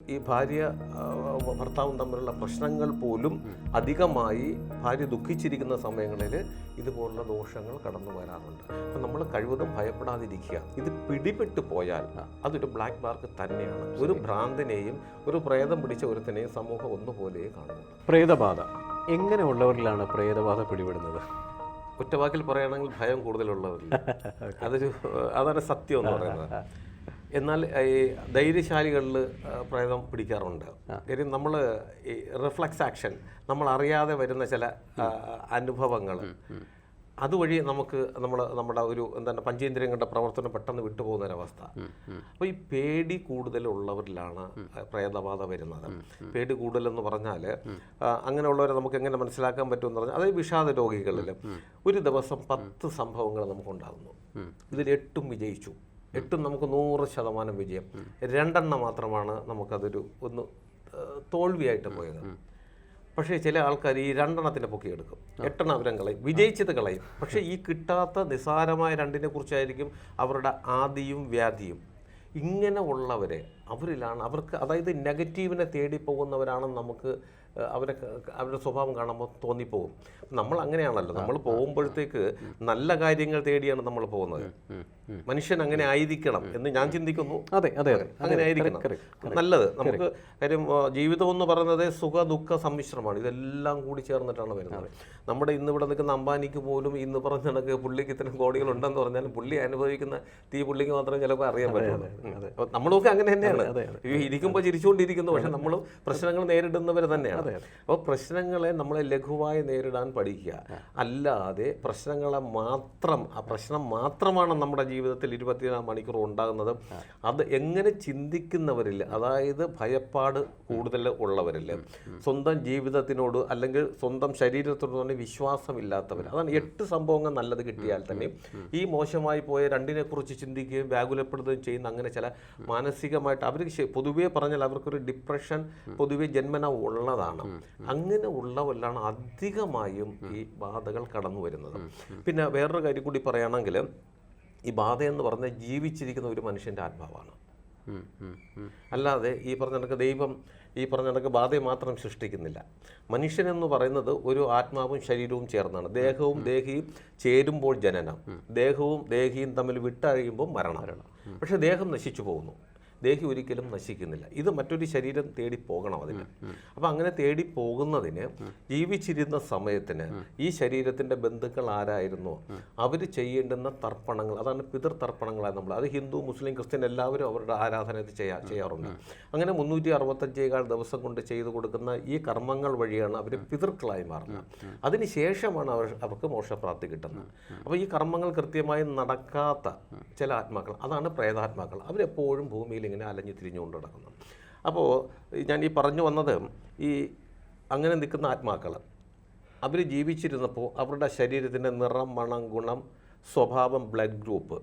ഈ ഭാര്യ ഭർത്താവും തമ്മിലുള്ള പ്രശ്നങ്ങൾ പോലും അധികമായി ഭാര്യ ദുഃഖിച്ചിരിക്കുന്ന സമയങ്ങളിൽ ഇതുപോലുള്ള ദോഷങ്ങൾ കടന്നു വരാറുണ്ട്. അപ്പം നമ്മൾ കഴിവതും ഭയപ്പെടാതിരിക്കുക. ഇത് പിടിപെട്ട് പോയാൽ അതൊരു ബ്ലാക്ക് മാർക്ക് തന്നെയാണ്. ഒരു ഭ്രാന്തനെയും ഒരു പ്രേതം പിടിച്ച ഒരുത്തനെയും സമൂഹം ഒന്നുപോലെ കാണുന്നു പ്രേതബാധ. എങ്ങനെയുള്ളവരിലാണ് പ്രേതബാധ പിടിപെടുന്നത്? ഒറ്റവാക്കിൽ പറയുകയാണെങ്കിൽ ഭയം കൂടുതലുള്ളവരിൽ. അതൊരു അതാണ് സത്യം എന്ന് പറയുന്നത്. എന്നാൽ ഈ ധൈര്യശാലികളിൽ പ്രേതം പിടിക്കാറുണ്ട്. കാര്യം നമ്മൾ ഈ റിഫ്ലക്സ് ആക്ഷൻ നമ്മൾ അറിയാതെ വരുന്ന ചില അനുഭവങ്ങൾ അതുവഴി നമുക്ക് നമ്മൾ നമ്മുടെ ഒരു എന്താണ് പഞ്ചേന്ദ്രിയങ്ങളുടെ പ്രവർത്തനം പെട്ടെന്ന് വിട്ടുപോകുന്ന ഒരവസ്ഥ അപ്പോൾ ഈ പേടി കൂടുതലുള്ളവരിലാണ് പ്രേതബാധ വരുന്നത്. പേടി കൂടുതലെന്ന് പറഞ്ഞാൽ അങ്ങനെയുള്ളവരെ നമുക്ക് എങ്ങനെ മനസ്സിലാക്കാൻ പറ്റുമെന്ന് പറഞ്ഞാൽ അതായത് വിഷാദ രോഗികളിൽ ഒരു ദിവസം പത്ത് സംഭവങ്ങൾ നമുക്കുണ്ടാകുന്നു. ഇതിൽ എട്ടും വിജയിച്ചു. എട്ടും നമുക്ക് നൂറ് ശതമാനം വിജയം. രണ്ടെണ്ണം മാത്രമാണ് നമുക്കതൊരു ഒന്ന് തോൽവിയായിട്ട് പോയത്. പക്ഷേ ചില ആൾക്കാർ ഈ രണ്ടെണ്ണത്തിനെ പൊക്കിയെടുക്കും. എട്ടെണ്ണം അവരും കളയും. വിജയിച്ചത് കളയും. പക്ഷേ ഈ കിട്ടാത്ത നിസാരമായ രണ്ടിനെ കുറിച്ചായിരിക്കും അവരുടെ ആദിയും വ്യാധിയും. ഇങ്ങനെ ഉള്ളവരെ അവരിലാണ്. അവർക്ക് അതായത് നെഗറ്റീവിനെ തേടി പോകുന്നവരാണെന്ന് നമുക്ക് അവരെ അവരുടെ സ്വഭാവം കാണുമ്പോൾ തോന്നിപ്പോകും. നമ്മൾ അങ്ങനെയാണല്ലോ. നമ്മൾ പോകുമ്പോഴത്തേക്ക് നല്ല കാര്യങ്ങൾ തേടിയാണ് നമ്മൾ പോകുന്നത്. മനുഷ്യൻ അങ്ങനെ ആയിരിക്കണം എന്ന് ഞാൻ ചിന്തിക്കുന്നു. അതെ അതെ അങ്ങനെ ആയിരിക്കണം. നല്ലത്. നമുക്ക് കാര്യം ജീവിതം എന്ന് പറയുന്നത് സുഖ ദുഃഖ സമ്മിശ്രമാണ്. ഇതെല്ലാം കൂടി ചേർന്നിട്ടാണ് വരുന്നത്. നമ്മുടെ ഇന്ന് ഇവിടെ നിൽക്കുന്ന അംബാനിക്ക് പോലും ഇന്ന് പറഞ്ഞ കണക്ക് പുള്ളിക്ക് ഇത്തരം കോടികൾ ഉണ്ടെന്ന് പറഞ്ഞാലും പുള്ളി അനുഭവിക്കുന്ന തീ പുള്ളിക്ക് മാത്രമേ ചിലപ്പോൾ അറിയാൻ പറ്റുള്ളൂ. നമ്മളൊക്കെ അങ്ങനെ തന്നെയാണ്. ഈ ഇരിക്കുമ്പോൾ ചിരിച്ചുകൊണ്ടിരിക്കുന്നു പക്ഷെ നമ്മൾ പ്രശ്നങ്ങൾ നേരിടുന്നവർ തന്നെയാണ്. അപ്പോൾ പ്രശ്നങ്ങളെ നമ്മളെ ലഘുവായി നേരിടാൻ പഠിക്കുക. അല്ലാതെ പ്രശ്നങ്ങളെ മാത്രം ആ പ്രശ്നം മാത്രമാണ് നമ്മുടെ ജീവിതത്തിൽ ഇരുപത്തിനാല് മണിക്കൂർ ഉണ്ടാകുന്നത്. അത് എങ്ങനെ ചിന്തിക്കുന്നവരിൽ അതായത് ഭയപ്പാട് കൂടുതൽ ഉള്ളവരിൽ സ്വന്തം ജീവിതത്തിനോട് അല്ലെങ്കിൽ സ്വന്തം ശരീരത്തോട് തന്നെ വിശ്വാസമില്ലാത്തവർ അതാണ് എട്ട് സംഭവങ്ങൾ നല്ലത് കിട്ടിയാൽ തന്നെ. ഈ മോശമായി പോയ രണ്ടിനെക്കുറിച്ച് ചിന്തിക്കുകയും വ്യാകുലപ്പെടുകയും ചെയ്യുന്ന അങ്ങനെ ചില മാനസികമായിട്ട് അവർ പൊതുവേ പറഞ്ഞാൽ അവർക്കൊരു ഡിപ്രഷൻ പൊതുവെ ജന്മന ഉള്ളതാണ്. അങ്ങനെ ഉള്ളവരിലാണ് അധികമായും ഈ ബാധകൾ കടന്നു വരുന്നത്. പിന്നെ വേറൊരു കാര്യം കൂടി പറയുകയാണെങ്കിൽ ഈ ബാധ എന്ന് പറഞ്ഞാൽ ജീവിച്ചിരിക്കുന്ന ഒരു മനുഷ്യന്റെ ആത്മാവാണ്. അല്ലാതെ ഈ പറഞ്ഞ കണക്ക് ദൈവം ഈ പറഞ്ഞ കണക്ക് ബാധയെ മാത്രം സൃഷ്ടിക്കുന്നില്ല. മനുഷ്യനെന്ന് പറയുന്നത് ഒരു ആത്മാവും ശരീരവും ചേർന്നാണ്. ദേഹവും ദേഹിയും ചേരുമ്പോൾ ജനനം. ദേഹവും ദേഹിയും തമ്മിൽ വിട്ടഴിയുമ്പോൾ മരണം. പക്ഷെ ദേഹം നശിച്ചു പോകുന്നു. ദേഹി ഒരിക്കലും നശിക്കുന്നില്ല. ഇത് മറ്റൊരു ശരീരം തേടി പോകണം അതിന്. അപ്പം അങ്ങനെ തേടി പോകുന്നതിന് ജീവിച്ചിരുന്ന സമയത്തിന് ഈ ശരീരത്തിന്റെ ബന്ധുക്കൾ ആരായിരുന്നു? അവർ ചെയ്യേണ്ടുന്ന തർപ്പണങ്ങൾ അതാണ് പിതൃ തർപ്പണങ്ങളാണ് നമ്മൾ അത് ഹിന്ദു മുസ്ലിം ക്രിസ്ത്യൻ എല്ലാവരും അവരുടെ ആരാധന ഇത് ചെയ്യാ ചെയ്യാറുണ്ട്. അങ്ങനെ മുന്നൂറ്റി അറുപത്തഞ്ചേകാൽ ദിവസം കൊണ്ട് ചെയ്തു കൊടുക്കുന്ന ഈ കർമ്മങ്ങൾ വഴിയാണ് അവർ പിതൃക്കളായി മാറുന്നത്. അതിനുശേഷമാണ് അവർ അവർക്ക് മോക്ഷപ്രാപ്തി കിട്ടുന്നത്. അപ്പോൾ ഈ കർമ്മങ്ങൾ കൃത്യമായി നടക്കാത്ത ചില ആത്മാക്കൾ അതാണ് പ്രേതാത്മാക്കൾ. അവരെപ്പോഴും ഭൂമിയിൽ ഇങ്ങനെ അലഞ്ഞു തിരിഞ്ഞുകൊണ്ട് നടക്കുന്നു. അപ്പോൾ ഞാൻ ഈ പറഞ്ഞു വന്നത് ഈ അങ്ങനെ നിൽക്കുന്ന ആത്മാക്കൾ അവർ ജീവിച്ചിരുന്നപ്പോൾ അവരുടെ ശരീരത്തിന്റെ നിറം മണം ഗുണം സ്വഭാവം ബ്ലഡ് ഗ്രൂപ്പ്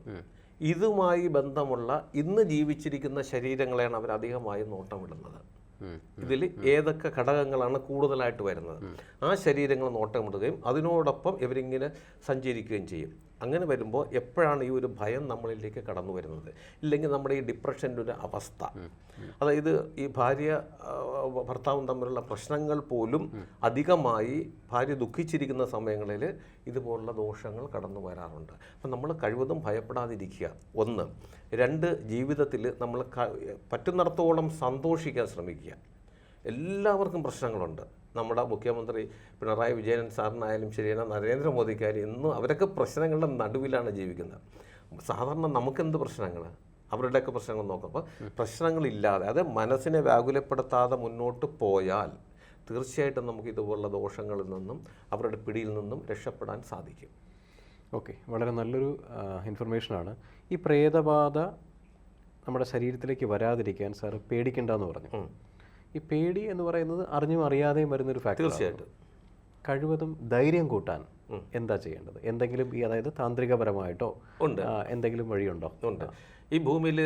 ഇതുമായി ബന്ധമുള്ള ഇന്ന് ജീവിച്ചിരിക്കുന്ന ശരീരങ്ങളെയാണ് അവർ അധികമായി നോട്ടമിടുന്നത്. വിടുന്നത് ഇതിൽ ഏതൊക്കെ ഘടകങ്ങളാണ് കൂടുതലായിട്ട് വരുന്നത്? ആ ശരീരങ്ങൾ നോട്ടമിടുകയും അതിനോടൊപ്പം ഇവരിങ്ങനെ സഞ്ചരിക്കുകയും ചെയ്യും. അങ്ങനെ വരുമ്പോൾ എപ്പോഴാണ് ഈ ഒരു ഭയം നമ്മളിലേക്ക് കടന്നു വരുന്നത്? ഇല്ലെങ്കിൽ നമ്മുടെ ഈ ഡിപ്രഷന്റെ ഒരു അവസ്ഥ. അതായത് ഈ ഭാര്യ ഭർത്താവും തമ്മിലുള്ള പ്രശ്നങ്ങൾ പോലും അധികമായി ഭാര്യ ദുഃഖിച്ചിരിക്കുന്ന സമയങ്ങളിൽ ഇതുപോലുള്ള ദോഷങ്ങൾ കടന്നു വരാറുണ്ട്. അപ്പം നമ്മൾ കഴിവതും ഭയപ്പെടാതിരിക്കുക. ഒന്ന് രണ്ട് ജീവിതത്തിൽ നമ്മൾ പറ്റുന്നിടത്തോളം സന്തോഷിക്കാൻ ശ്രമിക്കുക. എല്ലാവർക്കും പ്രശ്നങ്ങളുണ്ട്. നമ്മുടെ മുഖ്യമന്ത്രി പിണറായി വിജയൻ സാറിനായാലും ശരിയാണ് നരേന്ദ്രമോദിക്കാരും ഇന്നും അവരൊക്കെ പ്രശ്നങ്ങളുടെ നടുവിലാണ് ജീവിക്കുന്നത്. സാധാരണ നമുക്കെന്ത് പ്രശ്നങ്ങൾ അവരുടെയൊക്കെ പ്രശ്നങ്ങൾ നോക്കാം അപ്പോൾ പ്രശ്നങ്ങളില്ലാതെ അത് മനസ്സിനെ വ്യാകുലപ്പെടുത്താതെ മുന്നോട്ട് പോയാൽ തീർച്ചയായിട്ടും നമുക്ക് ഇതുപോലുള്ള ദോഷങ്ങളിൽ നിന്നും അവരുടെ പിടിയിൽ നിന്നും രക്ഷപ്പെടാൻ സാധിക്കും. ഓക്കെ. വളരെ നല്ലൊരു ഇൻഫർമേഷനാണ്. ഈ പ്രേതബാധ നമ്മുടെ ശരീരത്തിലേക്ക് വരാതിരിക്കാൻ സാറ് പേടിക്കണ്ടെന്ന് പറഞ്ഞു. ഈ പേടി എന്ന് പറയുന്നത് അറിഞ്ഞും അറിയാതെയും വരുന്നൊരു ഫാക്ടർ തീർച്ചയായിട്ടും. കഴിവതും ധൈര്യം കൂട്ടാൻ എന്താ ചെയ്യേണ്ടത്? എന്തെങ്കിലും ഈ അതായത് താന്ത്രികപരമായിട്ടോ ഉണ്ട്. എന്തെങ്കിലും വഴിയുണ്ടോ? ഉണ്ട്. ഈ ഭൂമിയിൽ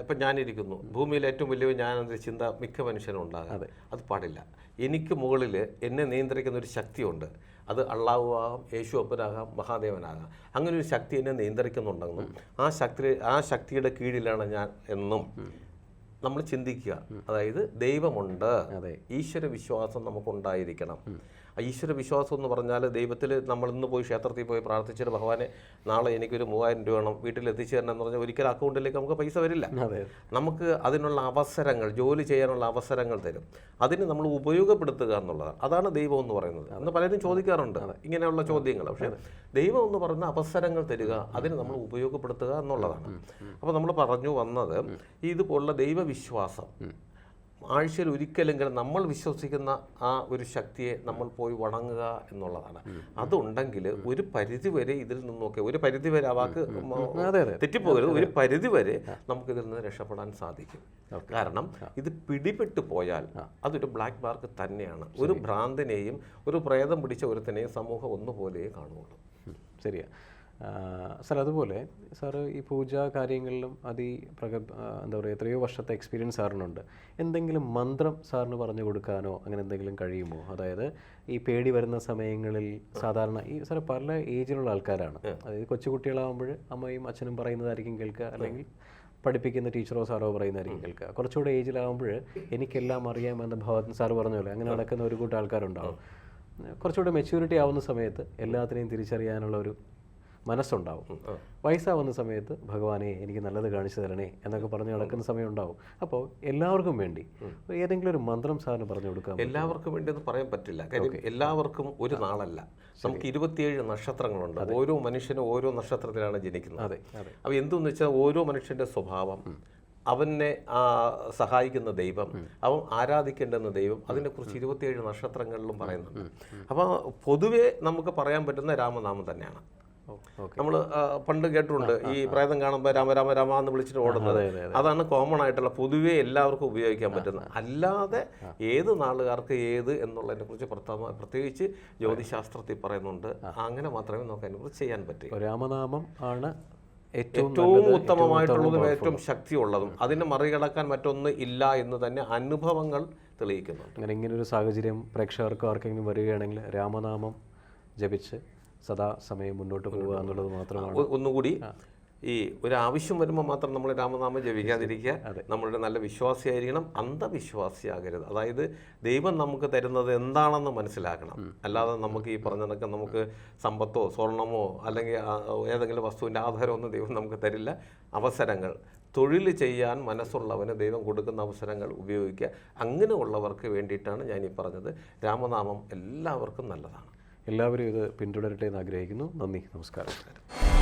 ഇപ്പം ഞാനിരിക്കുന്നു. ഭൂമിയിൽ ഏറ്റവും വലിയ ഞാനെന്ന ചിന്ത? മിക്ക മനുഷ്യനും ഉണ്ടാകാം. അത്. പാടില്ല. എനിക്ക് മുകളിൽ എന്നെ നിയന്ത്രിക്കുന്ന ഒരു ശക്തിയുണ്ട്. അത് അള്ളാഹു ആകാം യേശു അപ്പനാകാം മഹാദേവനാകാം. അങ്ങനെ ഒരു ശക്തി എന്നെ നിയന്ത്രിക്കുന്നുണ്ടെന്നും ആ ശക്തി ആ ശക്തിയുടെ കീഴിലാണ് ഞാൻ എന്നും നമ്മൾ ചിന്തിക്കുക. അതായത് ദൈവമുണ്ട്. അതെ. ഈശ്വര വിശ്വാസം നമുക്കുണ്ടായിരിക്കണം. ഈശ്വര വിശ്വാസം എന്ന് പറഞ്ഞാൽ ദൈവത്തിൽ നമ്മൾ ഇന്ന് പോയി ക്ഷേത്രത്തിൽ പോയി പ്രാർത്ഥിച്ചിട്ട് ഭഗവാനെ നാളെ എനിക്കൊരു മൂവായിരം രൂപ വേണം വീട്ടിൽ എത്തിച്ചു തരണം എന്ന് പറഞ്ഞാൽ ഒരിക്കലും അക്കൗണ്ടിലേക്ക് നമുക്ക് പൈസ വരില്ല. നമുക്ക് അതിനുള്ള അവസരങ്ങൾ ജോലി ചെയ്യാനുള്ള അവസരങ്ങൾ തരും. അതിന് നമ്മൾ ഉപയോഗപ്പെടുത്തുക എന്നുള്ളതാണ്. അതാണ് ദൈവം എന്ന് പറയുന്നത്. അന്ന് പലരും ചോദിക്കാറുണ്ട് ഇങ്ങനെയുള്ള ചോദ്യങ്ങൾ. പക്ഷേ ദൈവം എന്ന് പറയുന്ന അവസരങ്ങൾ തരിക അതിന് നമ്മൾ ഉപയോഗപ്പെടുത്തുക എന്നുള്ളതാണ്. അപ്പോൾ നമ്മൾ പറഞ്ഞു വന്നത് ഇതുപോലുള്ള ദൈവവിശ്വാസം ആഴ്ചയിൽ ഒരിക്കലെങ്കിലും നമ്മൾ വിശ്വസിക്കുന്ന ആ ഒരു ശക്തിയെ നമ്മൾ പോയി വണങ്ങുക എന്നുള്ളതാണ്. അതുണ്ടെങ്കിൽ ഒരു പരിധി വരെ ഇതിൽ നിന്നൊക്കെ ഒരു പരിധി വരെ ആ വാക്ക് തെറ്റിപ്പോകരുത്. ഒരു പരിധി വരെ നമുക്ക് ഇതിൽ നിന്ന് രക്ഷപ്പെടാൻ സാധിക്കും. കാരണം ഇത് പിടിപെട്ടു പോയാൽ അതൊരു ബ്ലാക്ക് മാർക്ക് തന്നെയാണ്. ഒരു ഭ്രാന്തിനെയും ഒരു പ്രേതം പിടിച്ച ഒരുത്തനെയും സമൂഹം ഒന്നുപോലെ കാണുകയുള്ളൂ. ശരിയാണ് സാർ അതുപോലെ സാറ് ഈ പൂജാ കാര്യങ്ങളിലും അതി പ്രഗ എന്താ പറയുക എത്രയോ വർഷത്തെ എക്സ്പീരിയൻസ് സാറിനുണ്ട്. എന്തെങ്കിലും മന്ത്രം സാറിന് പറഞ്ഞു കൊടുക്കാനോ അങ്ങനെ എന്തെങ്കിലും കഴിയുമോ? അതായത് ഈ പേടി വരുന്ന സമയങ്ങളിൽ സാധാരണ ഈ സാറ് പല ഏജിലുള്ള ആൾക്കാരാണ്. അതായത് കൊച്ചുകുട്ടികളാകുമ്പോൾ അമ്മയും അച്ഛനും പറയുന്നതായിരിക്കും കേൾക്കുക. അല്ലെങ്കിൽ പഠിപ്പിക്കുന്ന ടീച്ചറോ സാറോ പറയുന്നതായിരിക്കും കേൾക്കുക. കുറച്ചുകൂടെ ഏജിലാകുമ്പോൾ എനിക്കെല്ലാം അറിയാമെന്ന ഭാവത്തിൽ സാർ പറഞ്ഞ പോലെ അങ്ങനെ നടക്കുന്ന ഒരു കൂട്ടം ആൾക്കാരുണ്ടാവും. കുറച്ചുകൂടെ മെച്യൂരിറ്റി ആവുന്ന സമയത്ത് എല്ലാത്തിനെയും തിരിച്ചറിയാനുള്ള ഒരു മനസ്സുണ്ടാവും. വയസ്സാവുന്ന സമയത്ത് ഭഗവാനെ എനിക്ക് നല്ലത് കാണിച്ചു തരണേ എന്നൊക്കെ പറഞ്ഞ് നടക്കുന്ന സമയം ഉണ്ടാവും അപ്പോൾ എല്ലാവർക്കും വേണ്ടി ഏതെങ്കിലും ഒരു മന്ത്രം സാറിന് പറഞ്ഞു കൊടുക്കാം എല്ലാവർക്കും വേണ്ടി എന്ന് പറയാൻ പറ്റില്ല. കാര്യം എല്ലാവർക്കും ഒരു നാളല്ല. നമുക്ക് ഇരുപത്തിയേഴ് നക്ഷത്രങ്ങളുണ്ട്. ഓരോ മനുഷ്യനും ഓരോ നക്ഷത്രത്തിലാണ് ജനിക്കുന്നത്. അതെ അപ്പോൾ എന്തെന്ന് വെച്ചാൽ ഓരോ മനുഷ്യന്റെ സ്വഭാവം അവനെ സഹായിക്കുന്ന ദൈവം അവൻ ആരാധിക്കേണ്ടുന്ന ദൈവം അതിനെക്കുറിച്ച് ഇരുപത്തിയേഴ് നക്ഷത്രങ്ങളിലും പറയുന്നുണ്ട്. അപ്പോൾ പൊതുവെ നമുക്ക് പറയാൻ പറ്റുന്ന രാമനാമം തന്നെയാണ്. നമ്മൾ പണ്ട് കേട്ടിട്ടുണ്ട്. ഈ പ്രേതം കാണുമ്പോൾ രാമ രാമ രാമ എന്ന് വിളിച്ചിട്ട് ഓടുന്നത്. അതെ, അതെ, അതാണ് കോമൺ ആയിട്ടുള്ള പൊതുവെ എല്ലാവർക്കും ഉപയോഗിക്കാൻ പറ്റുന്നത് അല്ലാതെ ഏത് നാളുകാർക്ക് ഏത് എന്നുള്ളതിനെ കുറിച്ച് പ്രത്യേകിച്ച് ജ്യോതിശാസ്ത്രത്തിൽ പറയുന്നുണ്ട്. അങ്ങനെ മാത്രമേ നമുക്ക് അതിനെക്കുറിച്ച് ചെയ്യാൻ പറ്റൂ. രാമനാമം ആണ് ഏറ്റവും ഏറ്റവും ഉത്തമമായിട്ടുള്ളതും ഏറ്റവും ശക്തിയുള്ളതും. അതിനെ മറികടക്കാൻ മറ്റൊന്ന് ഇല്ല എന്ന് തന്നെ അനുഭവങ്ങൾ തെളിയിക്കുന്നു അങ്ങനെ ഇങ്ങനെ ഒരു സാഹചര്യം പ്രേക്ഷകർക്ക് ആർക്കെങ്കിലും വരികയാണെങ്കിൽ രാമനാമം ജപിച്ച് സദാ സമയം മുന്നോട്ട് പോവുക എന്നുള്ളത് മാത്രമാണ്. ഒന്നുകൂടി ഈ ഒരു ആവശ്യം വരുമ്പോൾ മാത്രം നമ്മൾ രാമനാമം ജപിക്കാതിരിക്കുക. നമ്മളുടെ നല്ല വിശ്വാസിയായിരിക്കണം. അന്ധവിശ്വാസിയാകരുത്. അതായത് ദൈവം നമുക്ക് തരുന്നത് എന്താണെന്ന് മനസ്സിലാക്കണം. അല്ലാതെ നമുക്ക് ഈ പറഞ്ഞതൊക്കെ നമുക്ക് സമ്പത്തോ സ്വർണമോ അല്ലെങ്കിൽ ഏതെങ്കിലും വസ്തുവിന്റെ ആധാരമൊന്നും ദൈവം നമുക്ക് തരില്ല. അവസരങ്ങൾ. തൊഴിൽ ചെയ്യാൻ മനസ്സുള്ളവന് ദൈവം കൊടുക്കുന്ന അവസരങ്ങൾ ഉപയോഗിക്കുക. അങ്ങനെയുള്ളവർക്ക് വേണ്ടിയിട്ടാണ് ഞാൻ ഈ പറഞ്ഞത്. രാമനാമം എല്ലാവർക്കും നല്ലതാണ്. എല്ലാവരും ഇത് പിന്തുടരട്ടെ എന്ന് ആഗ്രഹിക്കുന്നു. നന്ദി. നമസ്കാരം.